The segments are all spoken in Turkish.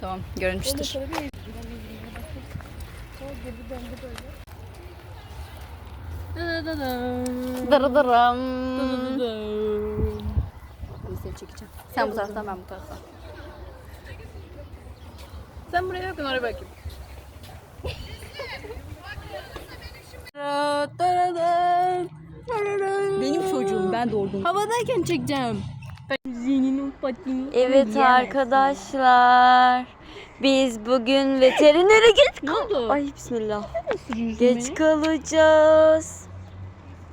Tamam görünmüştür. Dırıdırım. Bunu seni çekeceğim. Sen bu taraftan ben bu taraftan. Sen buraya bakın oraya bakayım. Benim çocuğum ben doğurdum. Havadayken çekeceğim. Ben. Evet arkadaşlar. Biz bugün veterinere geç oldu? Ay bismillah. Geç kalacağız.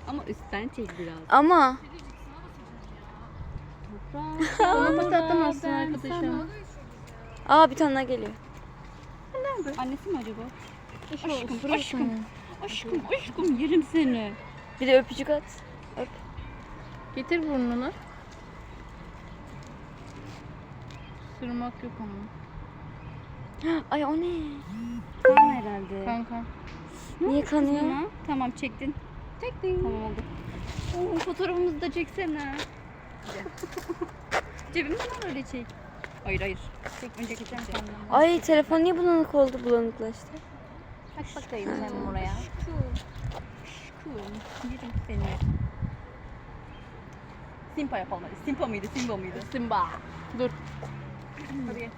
Ama üstten çek biraz. Ama Ona patlatamazsın arkadaşım. aa bir tane daha geliyor. Annesi mi acaba? Aşkım, aşkım, aşkım, aşkım yerim seni. Bir de öpücük at. Getir burnunu. Sırmak yok ama. Ay o ne? Kan herhalde. Kan kan. Niye kanıyor? Tamam çektin. Çektin. Tamam oldu. Oo, fotoğrafımızı da çeksene. Cebimden al öyle çek. Hayır hayır. Çek önce çekeceğim kendimi. Ay telefon niye bulanık oldu bulanıklaştı? Bak bakayım sen oraya. Aşkım. Yerim seni. Simpa yapalım hadi. Simpa mıydı? Simba mıydı? Simba. Dur. Hadi gel.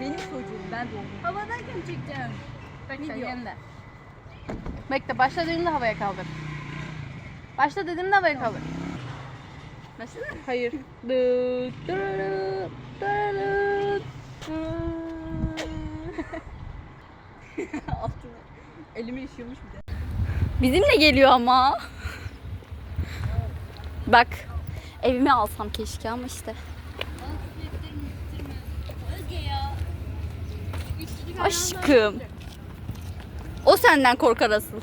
Benim çocuğum ben doğdum. Havadayken çekeceğim. Bekle yerinde. Bekle başla dediğimde havaya kaldır. Başla dediğimde havaya kaldır. Başla. Hayır. Altına. Elimi işiyormuş bir de. Bizimle geliyor ama. Bak evime alsam keşke ama işte. Aşkım. O senden korkar asıl.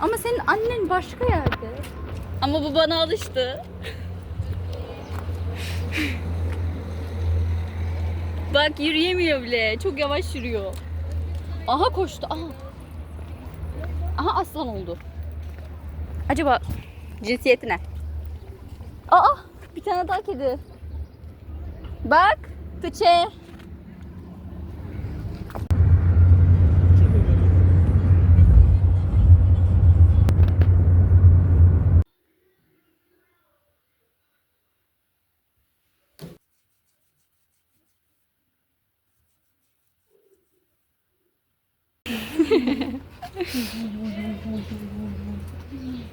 Ama senin annen başka yerde. Ama bu bana alıştı. Bak yürüyemiyor bile. Çok yavaş yürüyor. Aha koştu. Aha. Aha aslan oldu. Acaba cinsiyeti ne? Aa bir tane daha kedi. Bak Tuğçe.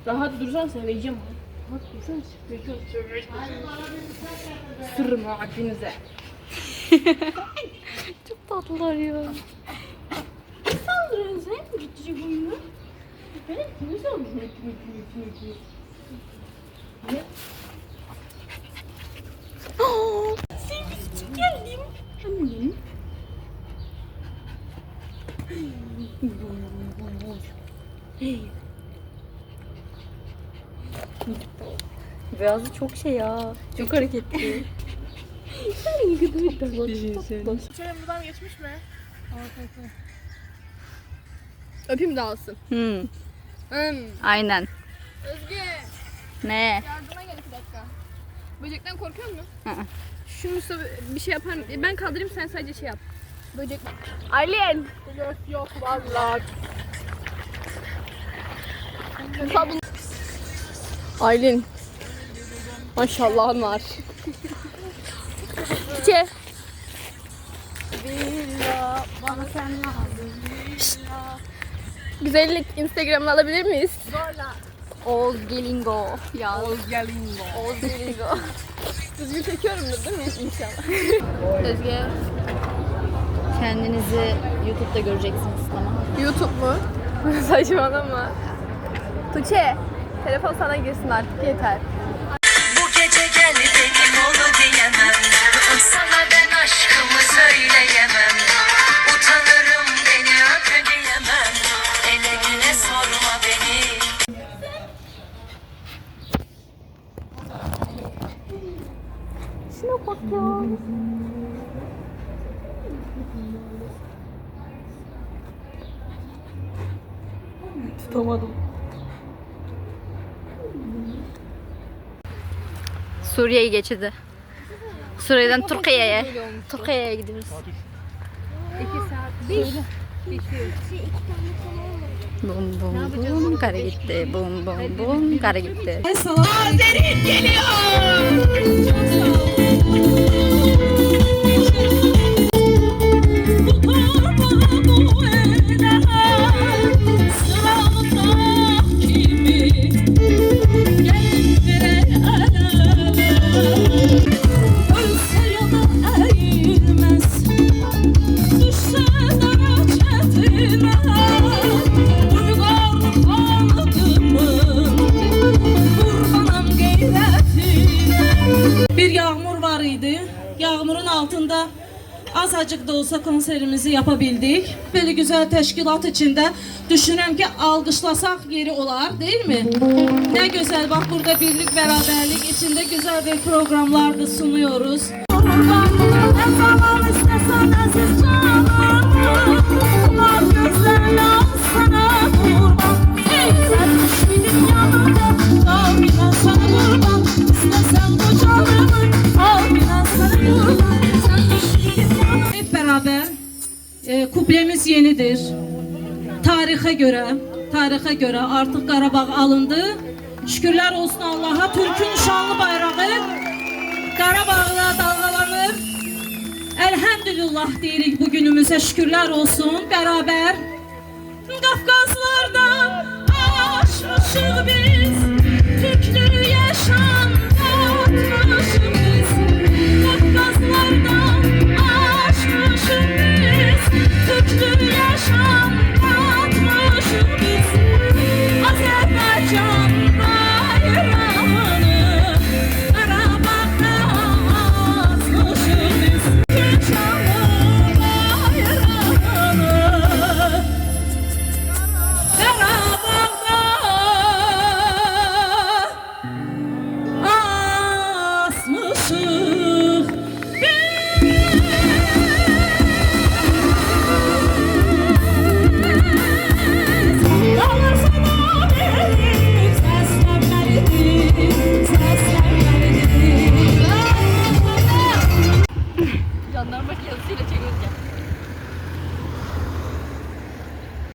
Rahat dursan söyleyeceğim. söyleyeceğim. Sırrım hepinize. Çok tatlılar ya. Saldırın sen mi gidecek oyunu? Ben kimi saldırın? Senin için geldim. Annem. Beyazı çok şey ya. Çok hareketli. Şöyle buradan geçmiş mi? Öpeyim de alsın. Hmm, Hmm. aynen. Özge Ne? yardıma gel iki dakika. Böcekten korkuyor musun? Hı hı. Şu Mustafa bir şey yapar Ben kaldırayım sen sadece şey yap. Böcek. Alien. Yok yok vallahi. Sabun. Aylin. Maşallahın var. Çiçe. Güzellik Instagram'ını alabilir miyiz? Oğuz Gelingo. Ya. Oğuz Gelingo. Oğuz Gelingo. Düzgün çekiyorumdur değil mi inşallah? Özge. Kendinizi YouTube'da göreceksiniz tamam YouTube mu? Saçmalama. Tuğçe, telefon sana girsin artık yeter. Suriye'yi geçidi. Suriye'den Türkiye'ye. Türkiye'ye gidiyoruz. Bum bum bum kara gitti. Bum bum bum kara gitti. Bir altında azacık da olsa konserimizi yapabildik. Böyle güzel teşkilat içinde düşünürüm ki alkışlasak yeri olar değil mi? Ne güzel bak burada birlik beraberlik içinde güzel bir programlar da sunuyoruz. Yenidir. Tarihe göre, tarihe göre artık Qarabağ alındı. Şükürler olsun Allah'a. Türk'ün şanlı bayrağı Qarabağda dalgalanır. Elhamdülillah deyirik bugünümüze şükürler olsun. Beraber Qafqazlardan aşmışıq biz.